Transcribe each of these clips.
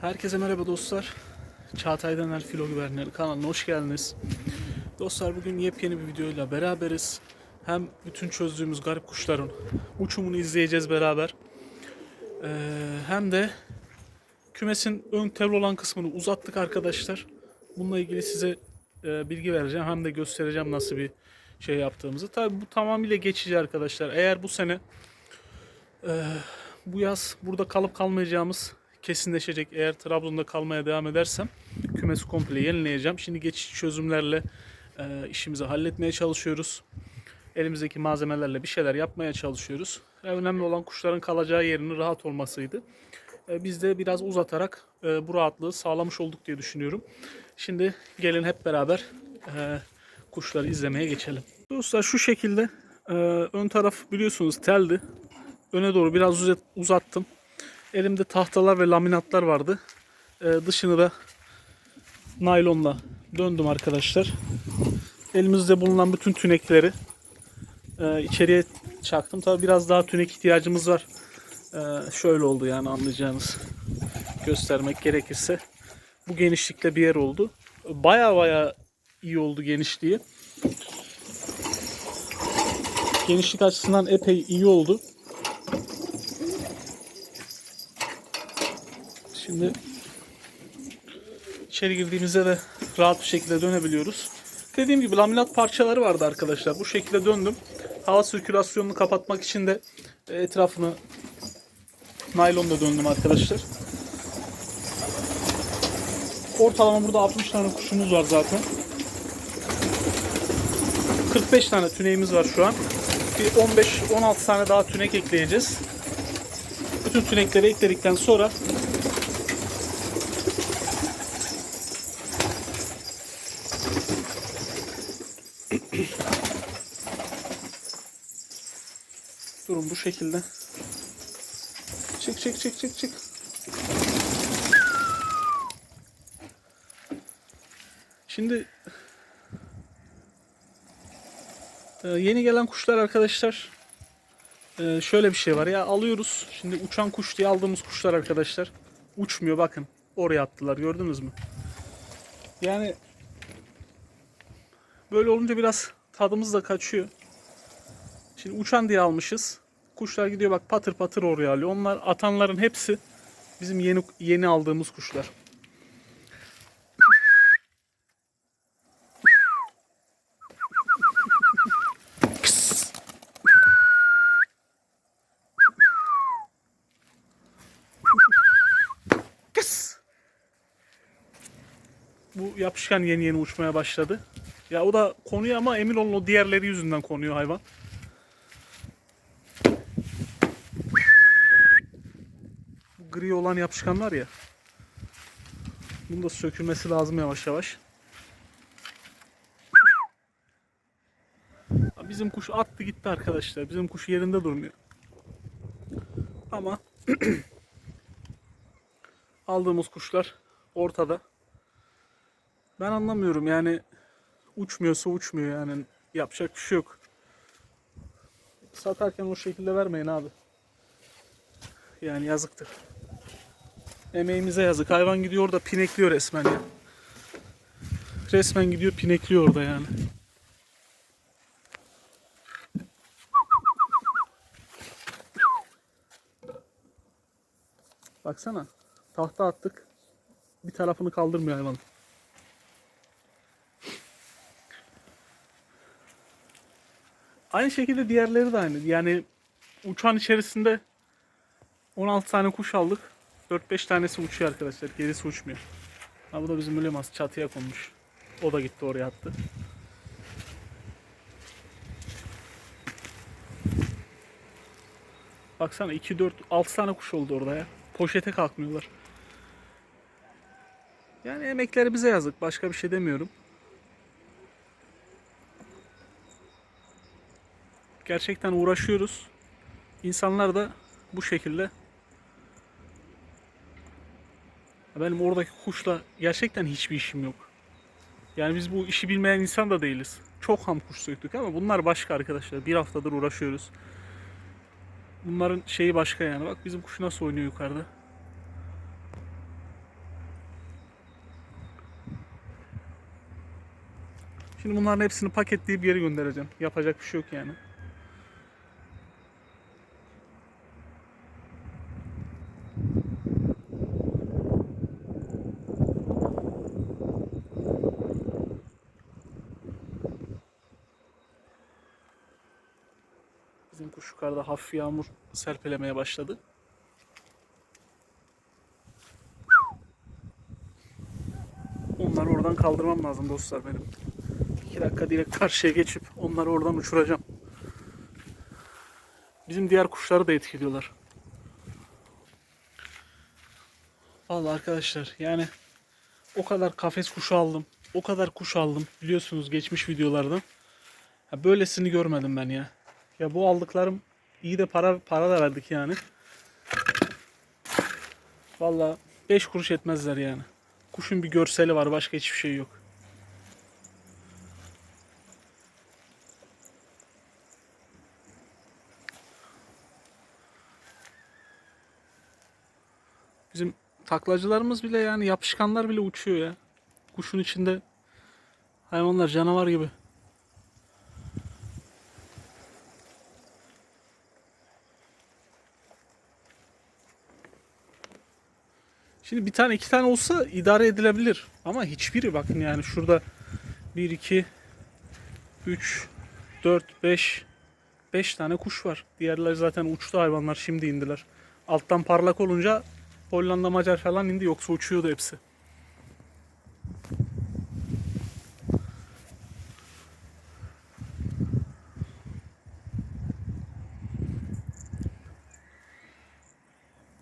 Herkese merhaba dostlar. Çağatay Dener Filo Güvercinleri kanalına hoş geldiniz. Dostlar bugün yepyeni bir videoyla beraberiz. Hem bütün çözdüğümüz garip kuşların uçumunu izleyeceğiz beraber. Ee, hem de kümesin ön tel olan kısmını uzattık arkadaşlar. Bununla ilgili size e, bilgi vereceğim. Hem de göstereceğim nasıl bir şey yaptığımızı. Tabi bu tamamıyla geçici arkadaşlar. Eğer bu sene e, bu yaz burada kalıp kalmayacağımız kesinleşecek. Eğer Trabzon'da kalmaya devam edersem kümesi komple yenileyeceğim. Şimdi geçici çözümlerle e, işimizi halletmeye çalışıyoruz. Elimizdeki malzemelerle bir şeyler yapmaya çalışıyoruz. Önemli olan kuşların kalacağı yerinin rahat olmasıydı. E, biz de biraz uzatarak e, bu rahatlığı sağlamış olduk diye düşünüyorum. Şimdi gelin hep beraber e, kuşları izlemeye geçelim. Dostlar şu şekilde e, ön taraf biliyorsunuz teldi. Öne doğru biraz uzat- uzattım. Elimde tahtalar ve laminatlar vardı. E, dışını da naylonla döndüm arkadaşlar. Elimizde bulunan bütün tünekleri e, içeriye çaktım. Tabi biraz daha tünek ihtiyacımız var. E, şöyle oldu yani anlayacağınız göstermek gerekirse. Bu genişlikte bir yer oldu. Baya baya iyi oldu genişliği. Genişlik açısından epey iyi oldu. Şimdi içeri girdiğimizde de rahat bir şekilde dönebiliyoruz. Dediğim gibi laminat parçaları vardı arkadaşlar. Bu şekilde döndüm. Hava sirkülasyonunu kapatmak için de etrafını naylonla döndüm arkadaşlar. Ortalama burada 60 tane kuşumuz var zaten. 45 tane tüneğimiz var şu an. Bir 15-16 tane daha tünek ekleyeceğiz. Bütün tünekleri ekledikten sonra şekilde. Çık çık çık çık çık. Şimdi e, yeni gelen kuşlar arkadaşlar e, şöyle bir şey var ya alıyoruz. Şimdi uçan kuş diye aldığımız kuşlar arkadaşlar uçmuyor bakın. Oraya attılar gördünüz mü? Yani böyle olunca biraz tadımız da kaçıyor. Şimdi uçan diye almışız. Kuşlar gidiyor bak patır patır oraya alıyor. Onlar atanların hepsi bizim yeni yeni aldığımız kuşlar. Bu yapışkan yeni yeni uçmaya başladı. Ya o da konuyor ama emin olun o diğerleri yüzünden konuyor hayvan. Bu gri olan yapışkan ya. Bunun da sökülmesi lazım yavaş yavaş. Bizim kuş attı gitti arkadaşlar. Bizim kuş yerinde durmuyor. Ama aldığımız kuşlar ortada. Ben anlamıyorum yani uçmuyorsa uçmuyor yani yapacak bir şey yok. Satarken o şekilde vermeyin abi. Yani yazıktır. Emeğimize yazık. Hayvan gidiyor orada pinekliyor resmen ya. Resmen gidiyor pinekliyor orada yani. Baksana. Tahta attık. Bir tarafını kaldırmıyor hayvan. Aynı şekilde diğerleri de aynı. Yani uçağın içerisinde 16 tane kuş aldık. 4-5 tanesi uçuyor arkadaşlar. Gerisi uçmuyor. Ha bu da bizim mülemas çatıya konmuş. O da gitti oraya attı. Baksana 2 4 6 tane kuş oldu orada ya. Poşete kalkmıyorlar. Yani emekleri bize yazık. Başka bir şey demiyorum. Gerçekten uğraşıyoruz. İnsanlar da bu şekilde Benim oradaki kuşla gerçekten hiçbir işim yok. Yani biz bu işi bilmeyen insan da değiliz. Çok ham kuş söktük ama bunlar başka arkadaşlar. Bir haftadır uğraşıyoruz. Bunların şeyi başka yani. Bak bizim kuş nasıl oynuyor yukarıda. Şimdi bunların hepsini paketleyip geri göndereceğim. Yapacak bir şey yok yani. Bizim kuş yukarıda hafif yağmur serpelemeye başladı. Onları oradan kaldırmam lazım dostlar benim. 2 dakika direkt karşıya geçip onları oradan uçuracağım. Bizim diğer kuşları da etkiliyorlar. Vallahi arkadaşlar yani o kadar kafes kuşu aldım. O kadar kuş aldım. Biliyorsunuz geçmiş videolardan. Ya böylesini görmedim ben ya. Ya bu aldıklarım iyi de para para da verdik yani. Vallahi 5 kuruş etmezler yani. Kuşun bir görseli var başka hiçbir şey yok. Bizim taklacılarımız bile yani yapışkanlar bile uçuyor ya. Kuşun içinde hayvanlar canavar gibi. Şimdi bir tane iki tane olsa idare edilebilir. Ama hiçbiri bakın yani şurada 1, 2, 3, 4, 5, 5 tane kuş var. Diğerleri zaten uçtu hayvanlar şimdi indiler. Alttan parlak olunca Hollanda Macar falan indi yoksa uçuyordu hepsi.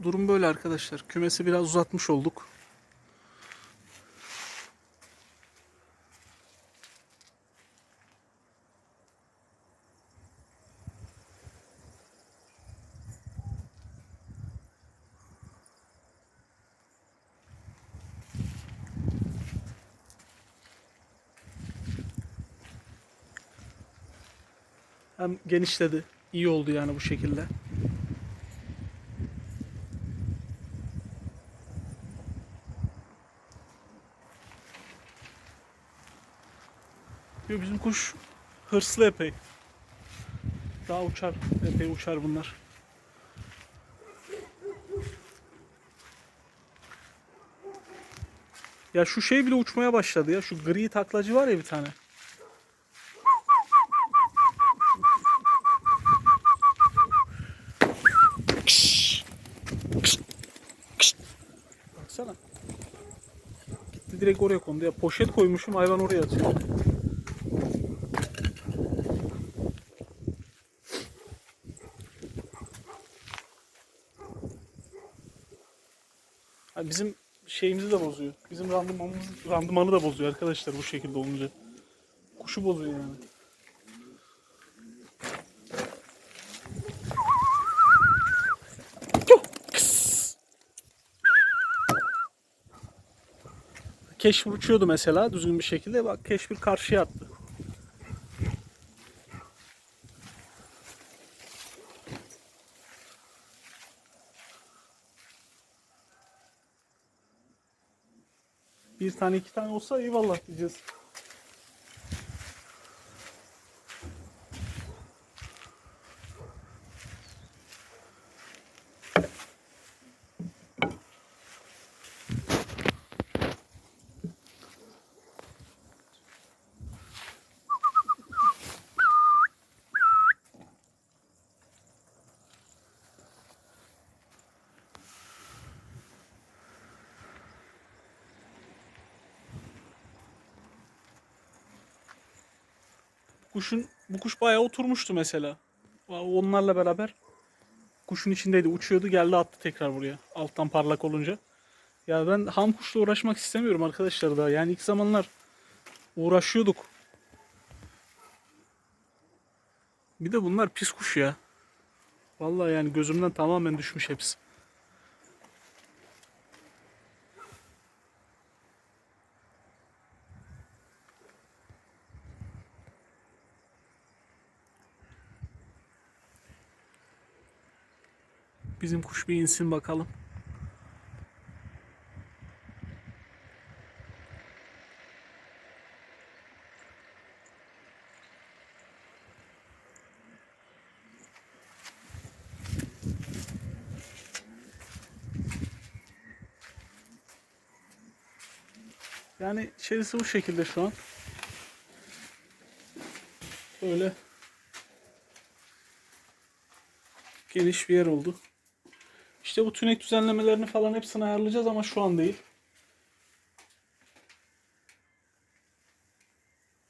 Durum böyle arkadaşlar. Kümesi biraz uzatmış olduk. Hem genişledi. İyi oldu yani bu şekilde. Kuş hırslı epey. Daha uçar, epey uçar bunlar. Ya şu şey bile uçmaya başladı ya. Şu gri taklacı var ya bir tane. Baksana. Gitti direkt oraya kondu ya. Poşet koymuşum hayvan oraya atıyor. Bizim şeyimizi de bozuyor. Bizim randımanımız, randımanı da bozuyor arkadaşlar bu şekilde olunca. Kuşu bozuyor yani. Keşfir uçuyordu mesela düzgün bir şekilde. Bak keşfir karşıya attı. Tane iki tane olsa eyvallah diyeceğiz. Kuşun bu kuş bayağı oturmuştu mesela. Onlarla beraber kuşun içindeydi. Uçuyordu geldi attı tekrar buraya. Alttan parlak olunca. Ya ben ham kuşla uğraşmak istemiyorum arkadaşlar daha. Yani ilk zamanlar uğraşıyorduk. Bir de bunlar pis kuş ya. Vallahi yani gözümden tamamen düşmüş hepsi. Bizim kuş bir insin bakalım. Yani içerisi bu şekilde şu an. Böyle geniş bir yer oldu. İşte bu tünek düzenlemelerini falan hepsini ayarlayacağız ama şu an değil.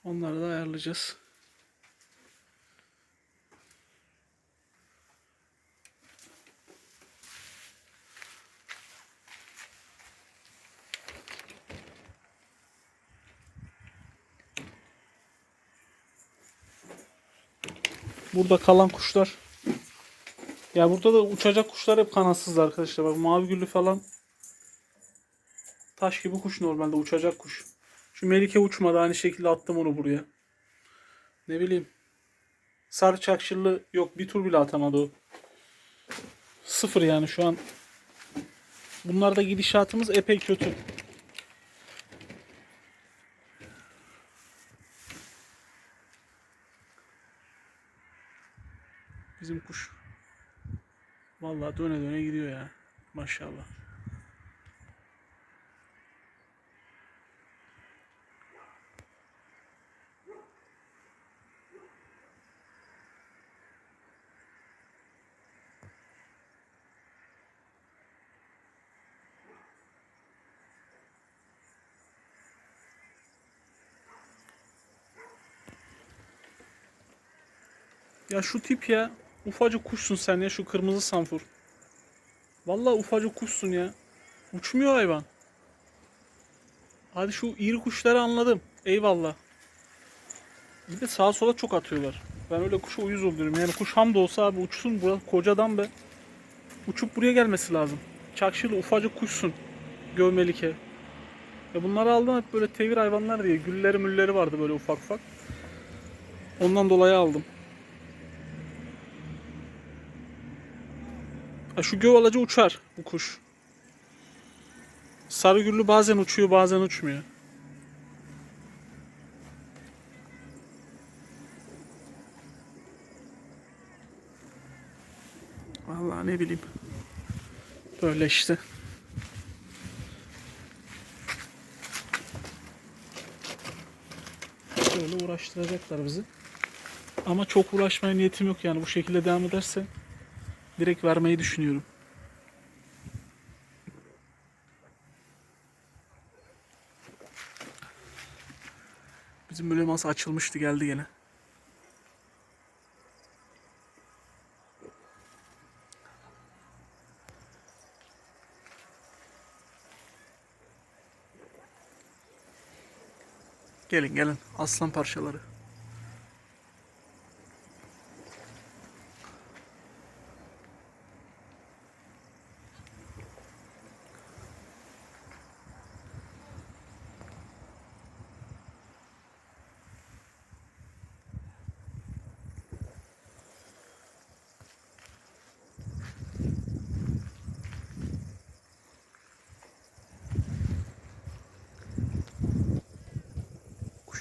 Onları da ayarlayacağız. Burada kalan kuşlar. Ya burada da uçacak kuşlar hep kanatsız arkadaşlar. Bak mavi güllü falan. Taş gibi kuş normalde uçacak kuş. Şu Melike uçmadı aynı şekilde attım onu buraya. Ne bileyim. Sarı çakşırlı yok bir tur bile atamadı o. Sıfır yani şu an. Bunlarda gidişatımız epey kötü. Bizim kuş. Vallahi döne döne gidiyor ya. Maşallah. Ya şu tip ya. Ufacık kuşsun sen ya şu kırmızı sanfur. Vallahi ufacık kuşsun ya. Uçmuyor hayvan. Hadi şu iri kuşları anladım. Eyvallah. Bir de sağa sola çok atıyorlar. Ben öyle kuşa uyuz oluyorum. Yani kuş ham da olsa abi uçsun burası kocadan be. Uçup buraya gelmesi lazım. Çakşılı ufacık kuşsun. Gövmelike. Ya bunları aldım hep böyle tevir hayvanlar diye. Gülleri mülleri vardı böyle ufak ufak. Ondan dolayı aldım. Ha, şu gövalacı uçar bu kuş. Sarıgüllü bazen uçuyor bazen uçmuyor. Vallahi ne bileyim. Böyle işte. Böyle uğraştıracaklar bizi. Ama çok uğraşmaya niyetim yok yani bu şekilde devam ederse direkt vermeyi düşünüyorum. Bizim böyle masa açılmıştı geldi gene. Gelin gelin aslan parçaları.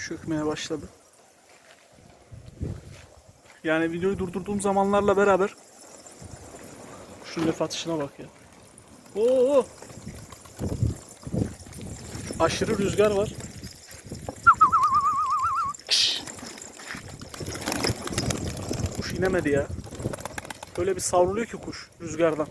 Çökmeye başladı. Yani videoyu durdurduğum zamanlarla beraber kuşun lef atışına bak ya. Oo! Aşırı rüzgar var. Kuş inemedi ya. Öyle bir savruluyor ki kuş rüzgardan.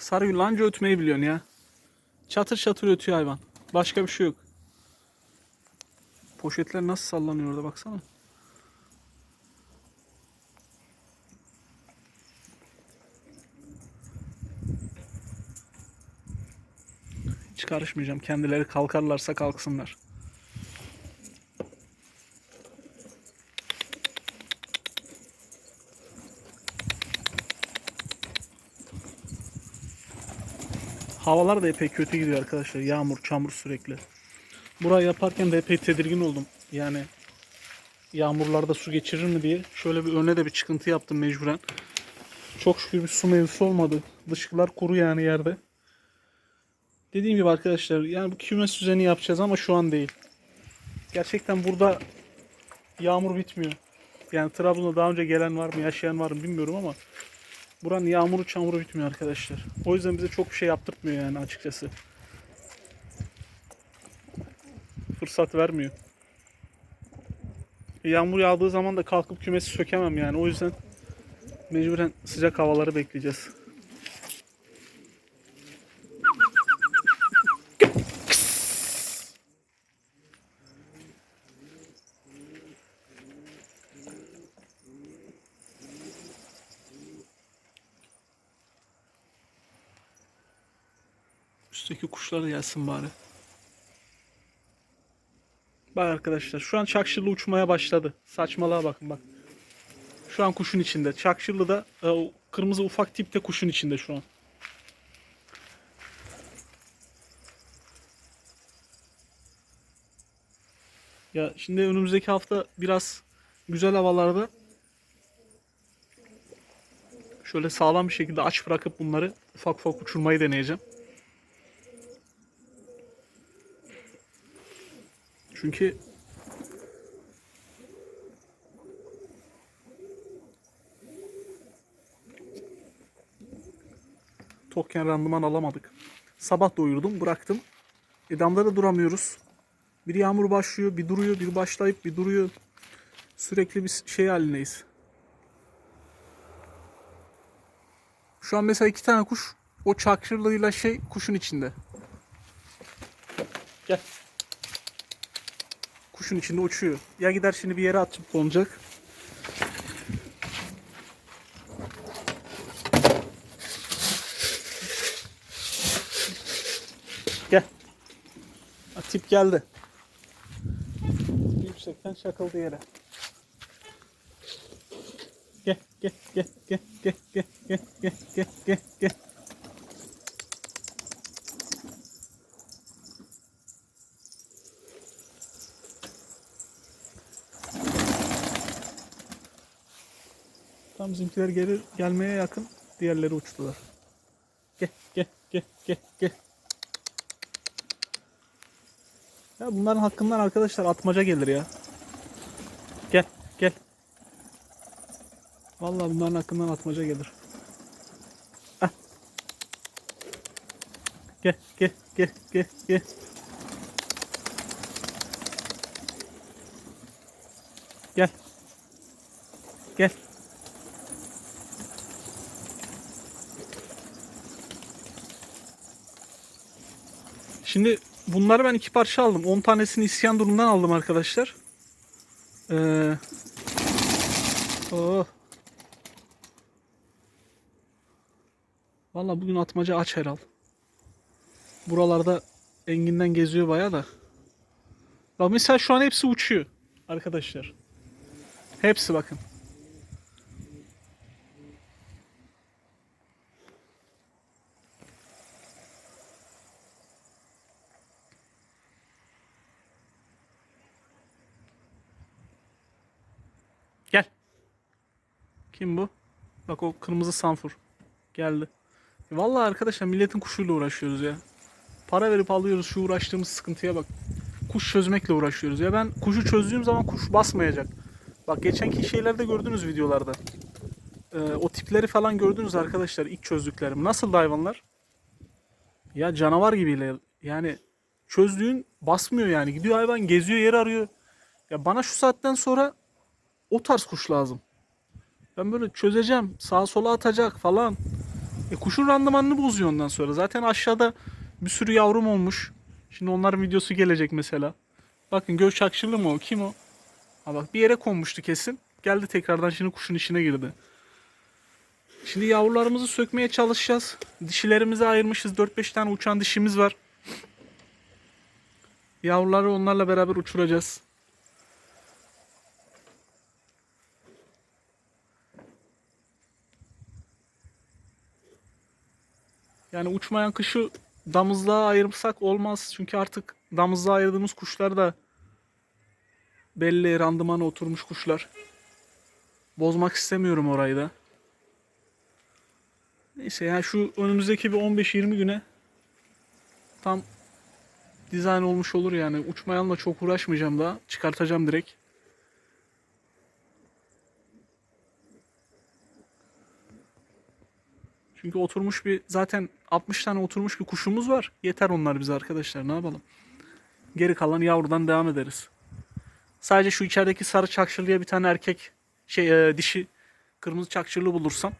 Sarı yılanca ötmeyi biliyorsun ya. Çatır çatır ötüyor hayvan. Başka bir şey yok. Poşetler nasıl sallanıyor orada baksana. Hiç karışmayacağım. Kendileri kalkarlarsa kalksınlar. Havalar da epey kötü gidiyor arkadaşlar. Yağmur, çamur sürekli. Burayı yaparken de epey tedirgin oldum. Yani yağmurlarda su geçirir mi diye. Şöyle bir öne de bir çıkıntı yaptım mecburen. Çok şükür bir su mevzusu olmadı. Dışkılar kuru yani yerde. Dediğim gibi arkadaşlar yani bu kümes düzeni yapacağız ama şu an değil. Gerçekten burada yağmur bitmiyor. Yani Trabzon'da daha önce gelen var mı, yaşayan var mı bilmiyorum ama buranın yağmuru çamuru bitmiyor arkadaşlar. O yüzden bize çok bir şey yaptırtmıyor yani açıkçası. Fırsat vermiyor. E, Yağmur yağdığı zaman da kalkıp kümesi sökemem yani. O yüzden mecburen sıcak havaları bekleyeceğiz. Kuşlar gelsin bari. Bak arkadaşlar şu an çakşırlı uçmaya başladı. Saçmalığa bakın bak. Şu an kuşun içinde. Çakşırlı da e, kırmızı ufak tip de kuşun içinde şu an. Ya şimdi önümüzdeki hafta biraz güzel havalarda şöyle sağlam bir şekilde aç bırakıp bunları ufak ufak uçurmayı deneyeceğim. Çünkü token randıman alamadık. Sabah doyurdum, bıraktım. E damda da duramıyoruz. Bir yağmur başlıyor, bir duruyor, bir başlayıp bir duruyor. Sürekli bir şey halindeyiz. Şu an mesela iki tane kuş o çakırlığıyla şey kuşun içinde. Gel. Kuşun içinde uçuyor. Ya gider şimdi bir yere atıp konacak. Gel. Ha, tip geldi. Yüksekten çakıldı yere. Gel gel gel gel gel gel gel gel gel gel gel. Bizimkiler gelir gelmeye yakın diğerleri uçtular. Gel gel gel gel gel. Ya bunların hakkından arkadaşlar atmaca gelir ya. Gel gel. Vallahi bunların hakkından atmaca gelir. Heh. Gel gel gel gel gel. Gel. Gel. Şimdi bunları ben iki parça aldım. 10 tanesini isyan durumundan aldım arkadaşlar. Ee, oh. Valla bugün atmaca aç herhal. Buralarda enginden geziyor baya da. Bak mesela şu an hepsi uçuyor arkadaşlar. Hepsi bakın. Gel. Kim bu? Bak o kırmızı sanfur. Geldi. Vallahi arkadaşlar milletin kuşuyla uğraşıyoruz ya. Para verip alıyoruz şu uğraştığımız sıkıntıya bak. Kuş çözmekle uğraşıyoruz. Ya ben kuşu çözdüğüm zaman kuş basmayacak. Bak geçenki şeylerde gördünüz videolarda. Ee, o tipleri falan gördünüz arkadaşlar ilk çözdüklerim. Nasıl hayvanlar? Ya canavar gibiyle. Yani çözdüğün basmıyor yani. Gidiyor hayvan geziyor yer arıyor. Ya bana şu saatten sonra o tarz kuş lazım. Ben böyle çözeceğim. Sağa sola atacak falan. E kuşun randımanını bozuyor ondan sonra. Zaten aşağıda bir sürü yavrum olmuş. Şimdi onların videosu gelecek mesela. Bakın göç çakşırlı mı o? Kim o? Ha bak bir yere konmuştu kesin. Geldi tekrardan şimdi kuşun içine girdi. Şimdi yavrularımızı sökmeye çalışacağız. Dişilerimizi ayırmışız. 4-5 tane uçan dişimiz var. Yavruları onlarla beraber uçuracağız. Yani uçmayan kışı damızlığa ayırsak olmaz. Çünkü artık damızlığa ayırdığımız kuşlar da belli randımana oturmuş kuşlar. Bozmak istemiyorum orayı da. Neyse yani şu önümüzdeki bir 15-20 güne tam dizayn olmuş olur yani. Uçmayanla çok uğraşmayacağım daha. Çıkartacağım direkt. Çünkü oturmuş bir zaten 60 tane oturmuş bir kuşumuz var. Yeter onlar bize arkadaşlar ne yapalım. Geri kalan yavrudan devam ederiz. Sadece şu içerideki sarı çakşırlıya bir tane erkek şey e, dişi kırmızı çakşırlı bulursam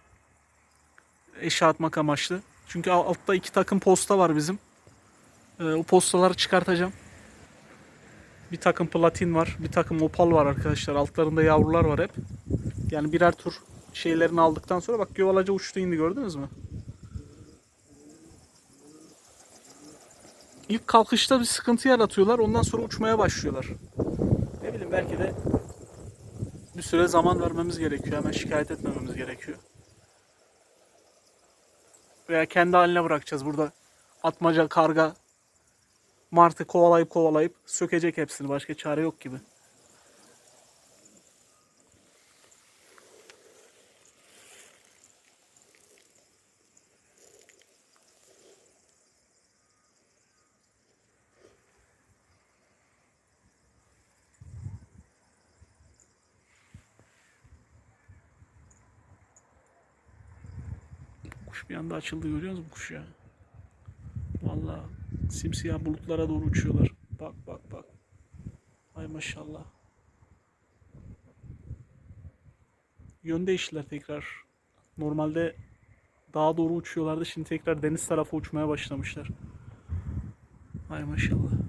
eşya atmak amaçlı. Çünkü al- altta iki takım posta var bizim. E, o postaları çıkartacağım. Bir takım platin var, bir takım opal var arkadaşlar. Altlarında yavrular var hep. Yani birer tur şeylerini aldıktan sonra bak gövalacı uçtu indi gördünüz mü? İlk kalkışta bir sıkıntı yaratıyorlar. Ondan sonra uçmaya başlıyorlar. Ne bileyim belki de bir süre zaman vermemiz gerekiyor. Hemen şikayet etmememiz gerekiyor. Veya kendi haline bırakacağız burada. Atmaca, karga, martı kovalayıp kovalayıp sökecek hepsini. Başka çare yok gibi. Kuş bir anda açıldı görüyor musunuz bu kuş ya? Vallahi simsiyah bulutlara doğru uçuyorlar. Bak bak bak. Ay maşallah. Yön değiştiler tekrar. Normalde dağa doğru uçuyorlardı. Şimdi tekrar deniz tarafı uçmaya başlamışlar. Ay maşallah.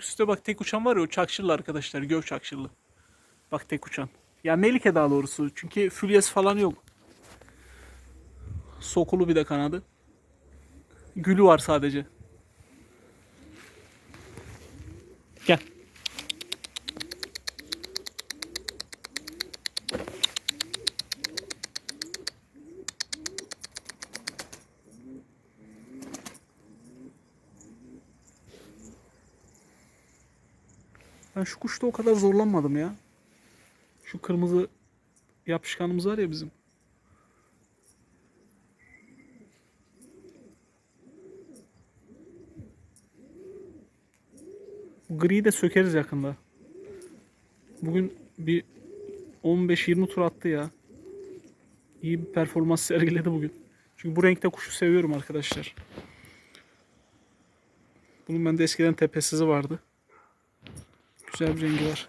Üstte bak tek uçan var ya o çakşırlı arkadaşlar. Göv çakşırlı. Bak tek uçan. Ya Melike daha doğrusu. Çünkü fülyesi falan yok. Sokulu bir de kanadı. Gülü var sadece. Gel. Şu kuşta o kadar zorlanmadım ya. Şu kırmızı yapışkanımız var ya bizim. Bu griyi de sökeriz yakında. Bugün bir 15-20 tur attı ya. İyi bir performans sergiledi bugün. Çünkü bu renkte kuşu seviyorum arkadaşlar. Bunun bende eskiden tepesizi vardı. Güzel bir rengi var.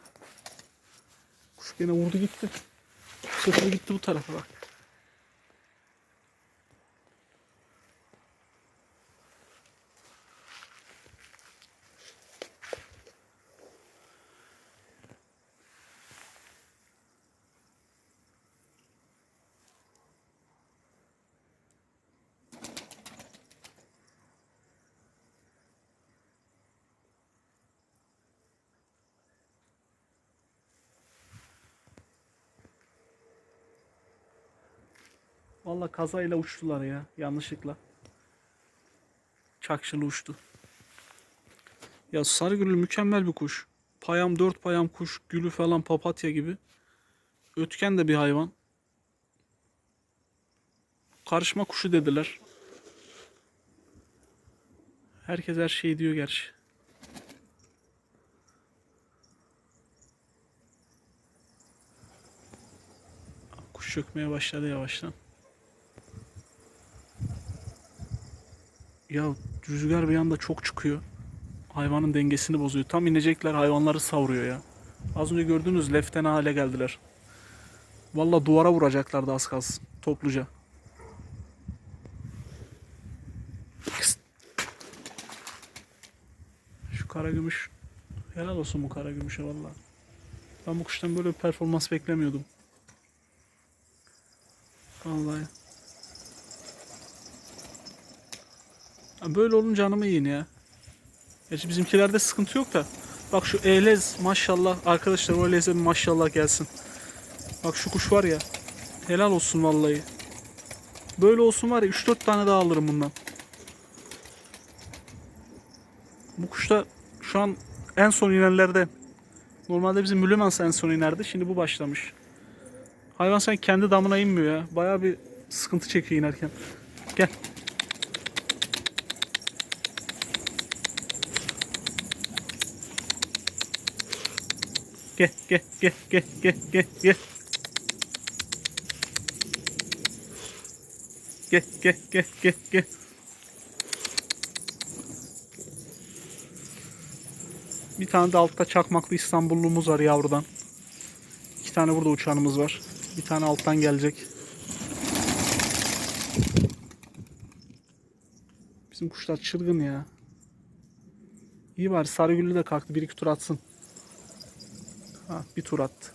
Kuş gene vurdu gitti. Sefer gitti bu tarafa bak. Valla kazayla uçtular ya. Yanlışlıkla. Çakşılı uçtu. Ya sarıgülü mükemmel bir kuş. Payam dört payam kuş. Gülü falan papatya gibi. Ötken de bir hayvan. Karışma kuşu dediler. Herkes her şeyi diyor gerçi. Kuş çökmeye başladı yavaştan. Ya rüzgar bir anda çok çıkıyor. Hayvanın dengesini bozuyor. Tam inecekler hayvanları savuruyor ya. Az önce gördüğünüz leftene hale geldiler. Valla duvara vuracaklardı az kalsın. Topluca. Şu kara gümüş. Helal olsun bu kara gümüşe valla. Ben bu kuştan böyle bir performans beklemiyordum. Vallahi. Böyle olunca canımı yiyin ya. Gerçi bizimkilerde sıkıntı yok da. Bak şu elez maşallah arkadaşlar o eleze bir maşallah gelsin. Bak şu kuş var ya. Helal olsun vallahi. Böyle olsun var ya 3-4 tane daha alırım bundan. Bu kuş da şu an en son inenlerde Normalde bizim Mülüman en son inerdi. Şimdi bu başlamış. Hayvan sen kendi damına inmiyor ya. Bayağı bir sıkıntı çekiyor inerken. Gel. Gel gel gel gel gel gel gel. Gel gel gel gel gel. Bir tane de altta çakmaklı İstanbullumuz var yavrudan. İki tane burada uçağımız var. Bir tane alttan gelecek. Bizim kuşlar çılgın ya. İyi var Sarıgül'ü de kalktı. Bir iki tur atsın. Ha, bir tur attı.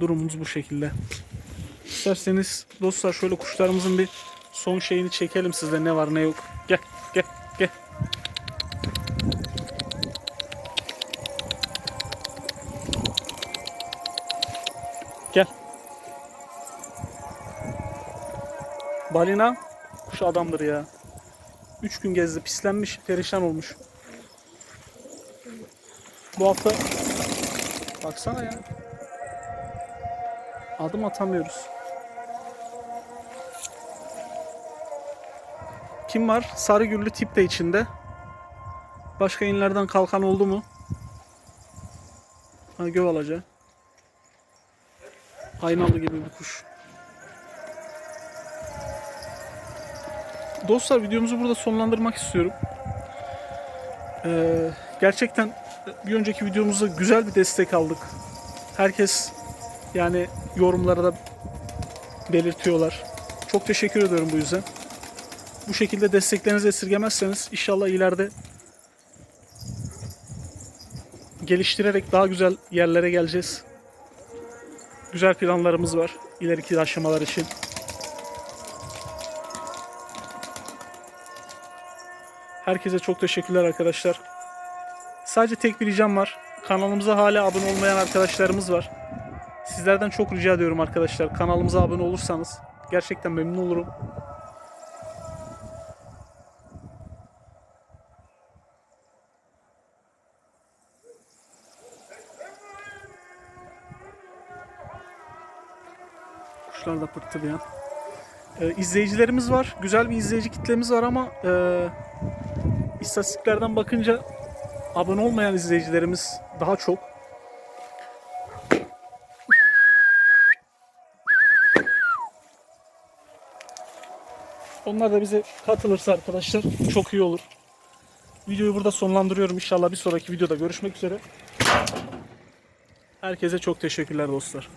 Durumumuz bu şekilde. İsterseniz dostlar şöyle kuşlarımızın bir son şeyini çekelim sizde ne var ne yok. Gel. Balina kuş adamdır ya. Üç gün gezdi pislenmiş perişan olmuş. Bu hafta baksana ya. Adım atamıyoruz. Kim var? Sarıgüllü tip de içinde. Başka inlerden kalkan oldu mu? Ha gövalacı. Aynalı gibi bir kuş. Dostlar videomuzu burada sonlandırmak istiyorum. Ee, gerçekten bir önceki videomuzda güzel bir destek aldık. Herkes yani yorumlara da belirtiyorlar. Çok teşekkür ediyorum bu yüzden. Bu şekilde desteklerinizi esirgemezseniz inşallah ileride geliştirerek daha güzel yerlere geleceğiz. Güzel planlarımız var ileriki aşamalar için. Herkese çok teşekkürler arkadaşlar. Sadece tek bir ricam var. Kanalımıza hala abone olmayan arkadaşlarımız var. Sizlerden çok rica ediyorum arkadaşlar. Kanalımıza abone olursanız gerçekten memnun olurum. Kuşlar da pırttı bir. Ee, izleyicilerimiz var. Güzel bir izleyici kitlemiz var ama e, istatistiklerden bakınca abone olmayan izleyicilerimiz daha çok. Onlar da bize katılırsa arkadaşlar çok iyi olur. Videoyu burada sonlandırıyorum. İnşallah bir sonraki videoda görüşmek üzere. Herkese çok teşekkürler dostlar.